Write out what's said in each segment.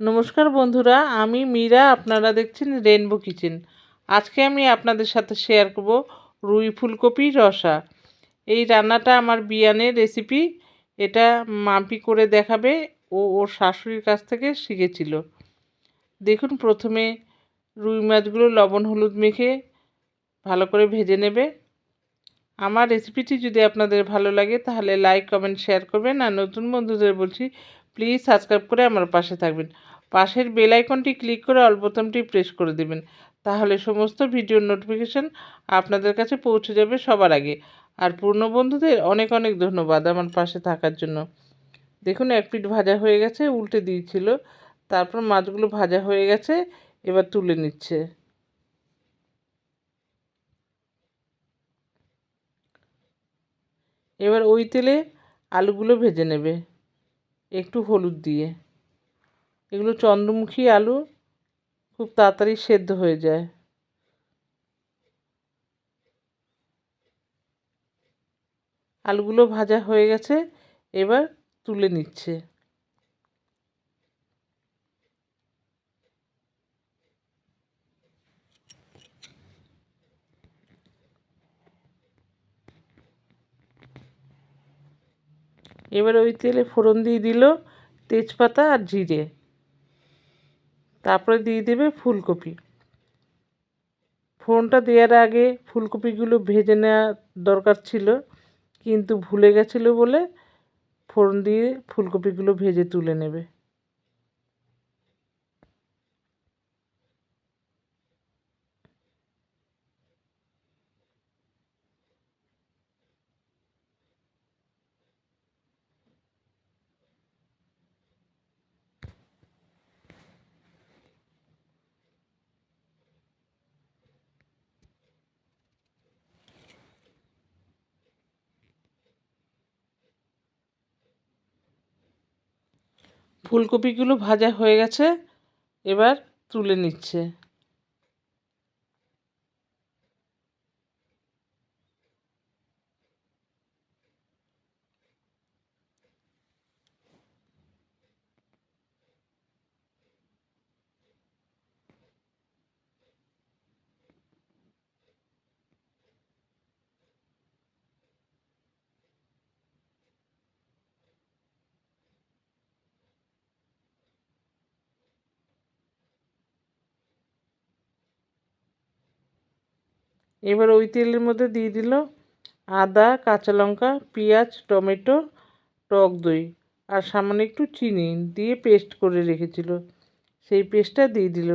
নমস্কার বন্ধুরা, আমি মীরা, আপনারা দেখছেন রেনবো কিচেন আজকে আমি আপনাদের সাথে শেয়ার করব রুই ফুলকপি রসা। এই রান্নাটা আমার বিয়ানের রেসিপি এটা মাম্পি করে দেখাবে, ও ওর শাশুড়ির কাছ থেকে শিখেছিল। দেখুন, প্রথমে রুই মাছগুলো লবণ হলুদ মেখে ভালো করে ভেজে নেবে। আমার রেসিপিটি যদি আপনাদের ভালো লাগে, তাহলে লাইক কমেন্ট শেয়ার করবেন। আর নতুন বন্ধুদের বলছি প্লিজ সাবস্ক্রাইব করে আমার পাশে থাকবেন। পাশের বেল আইকনটি ক্লিক করে অল বোতামটি প্রেস করে দেবেন। তাহলে সমস্ত ভিডিওর নোটিফিকেশান আপনাদের কাছে পৌঁছে যাবে সবার আগে। আর পূর্ণ বন্ধুদের অনেক অনেক ধন্যবাদ আমার পাশে থাকার জন্য। দেখুন, এক পিঠ ভাজা হয়ে গেছে, উল্টে দিয়েছিল। তারপর মাছগুলো ভাজা হয়ে গেছে, এবার তুলে নিচ্ছে। এবার ওই তেলে আলুগুলো ভেজে নেবে। একটু হলুদ দিয়ে। এগুলো চন্দ্রমুখী আলু খুব তাড়াতাড়ি সেদ্ধ হয়ে যায়। আলুগুলো ভাজা হয়ে গেছে, এবার তুলে নিচ্ছে। এবার ওই তেলে ফোড়ন দিয়ে দিল তেজপাতা আর জিরে। তারপরে দিয়ে দেবে ফুলকপি। ফোড়নটা দেওয়ার আগে ফুলকপিগুলো ভেজে নেওয়া দরকার ছিল, কিন্তু ভুলে গেছিল বলে ফোড়ন দিয়ে ফুলকপিগুলো ভেজে তুলে নেবে। ফুলকপিগুলো ভাজা হয়ে গেছে এবার তুলে নিচ্ছে। এবার ওই তেলের মধ্যে দিয়ে দিল আদা, কাঁচা লঙ্কা, পেঁয়াজ, টমেটো, টক দই আর সামান্য একটু চিনি দিয়ে পেস্ট করে রেখেছিল। সেই পেস্টটা দিয়ে দিল,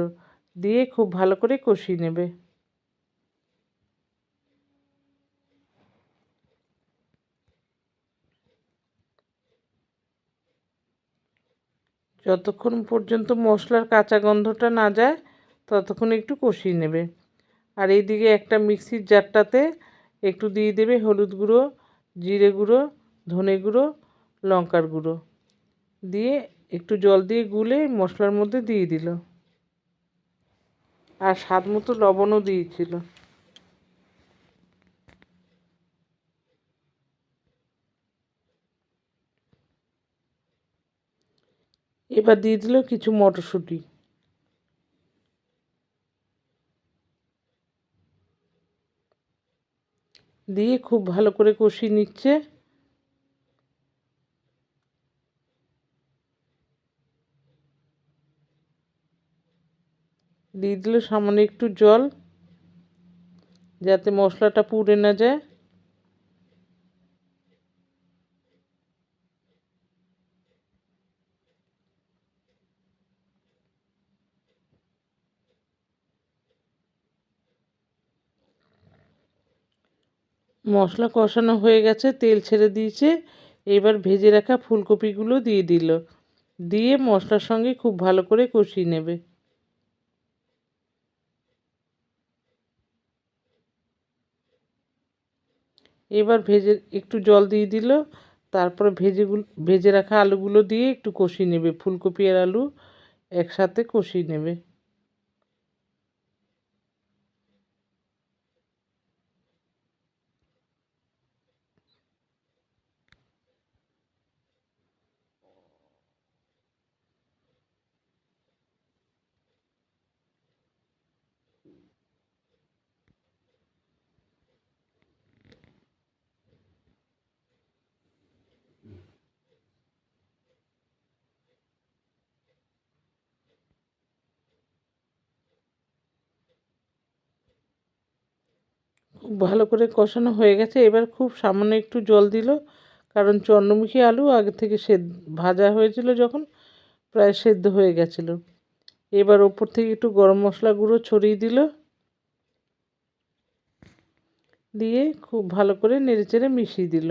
দিয়ে খুব ভালো করে কষিয়ে নেবে। যতক্ষণ পর্যন্ত মশলার কাঁচা গন্ধটা না যায়, ততক্ষণ একটু কষিয়ে নেবে। আর এইদিকে একটা মিক্সির জারটাতে একটু দিয়ে দেবে হলুদ গুঁড়ো, জিরে গুঁড়ো, ধনে গুঁড়ো, লঙ্কার গুঁড়ো। দিয়ে একটু জল দিয়ে গুলে মশলার মধ্যে দিয়ে দিল। আর স্বাদ মতো লবণও দিয়েছিল। এবার দিয়ে দিল কিছু মটরশুঁটি। দিয়ে খুব ভালো করে কষিয়ে নিচ্ছে। দিয়ে দিল সামান্য একটু জল, যাতে মশলাটা পুড়ে না যায়। মশলা কষানো হয়ে গেছে, তেল ছেড়ে দিয়েছে। এবার ভেজে রাখা ফুলকপিগুলো দিয়ে দিল। দিয়ে মশলার সঙ্গে খুব ভালো করে কষিয়ে নেবে। এবার ভেজে, একটু জল দিয়ে দিল। তারপরে ভেজেগুলো ভেজে রাখা আলুগুলো দিয়ে একটু কষিয়ে নেবে। ফুলকপি আর আলু একসাথে কষিয়ে নেবে খুব ভালো করে কষানো হয়ে গেছে। এবার খুব সামান্য একটু জল দিল, কারণ চন্দ্রমুখী আলু আগে থেকে সেদ্ধ, ভাজা হয়েছিল যখন, প্রায় সেদ্ধ হয়ে গেছিল। এবার ওপর থেকে একটু গরম মশলা গুঁড়ো ছড়িয়ে দিল। দিয়ে খুব ভালো করে নেড়েচেড়ে মিশিয়ে দিল।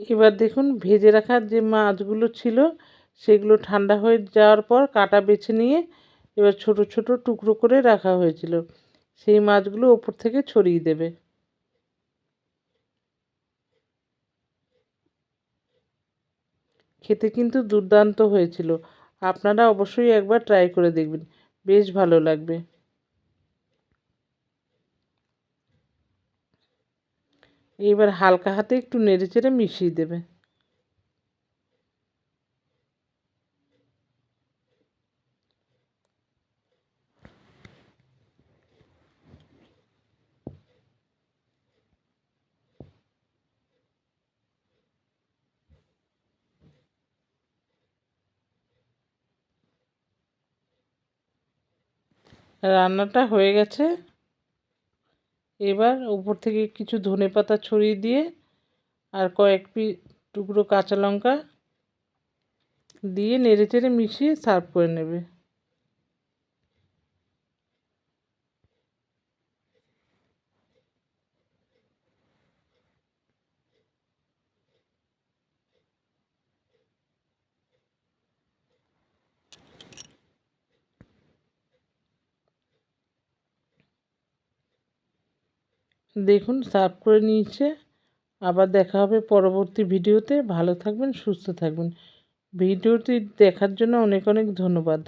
এবার দেখুন, ভেজে রাখার যে মাছগুলো ছিল, সেগুলো ঠান্ডা হয়ে যাওয়ার পর কাটা বেছে নিয়ে এবার ছোট ছোট টুকরো করে রাখা হয়েছিল। সেই মাছগুলো ওপর থেকে ছড়িয়ে দেবে। খেতে কিন্তু দুর্দান্ত হয়েছিল। আপনারা অবশ্যই একবার ট্রাই করে দেখবেন। বেশ ভালো লাগবে। এবার হালকা হাতে একটু নেড়ে চেড়ে মিশিয়ে দেবে। রান্নাটা হয়ে গেছে। এবার উপর থেকে কিছু ধনে পাতা ছড়িয়ে দিয়ে আর কয়েক পি, টুকরো কাঁচা লঙ্কা দিয়ে নেড়ে চেড়ে মিশিয়ে সার্ভ করে নেবে। দেখুন, সার্ভ করে নিয়েছে। আবার দেখা হবে পরবর্তী ভিডিওতে। ভালো থাকবেন, সুস্থ থাকবেন। ভিডিওটি দেখার জন্য অনেক অনেক ধন্যবাদ।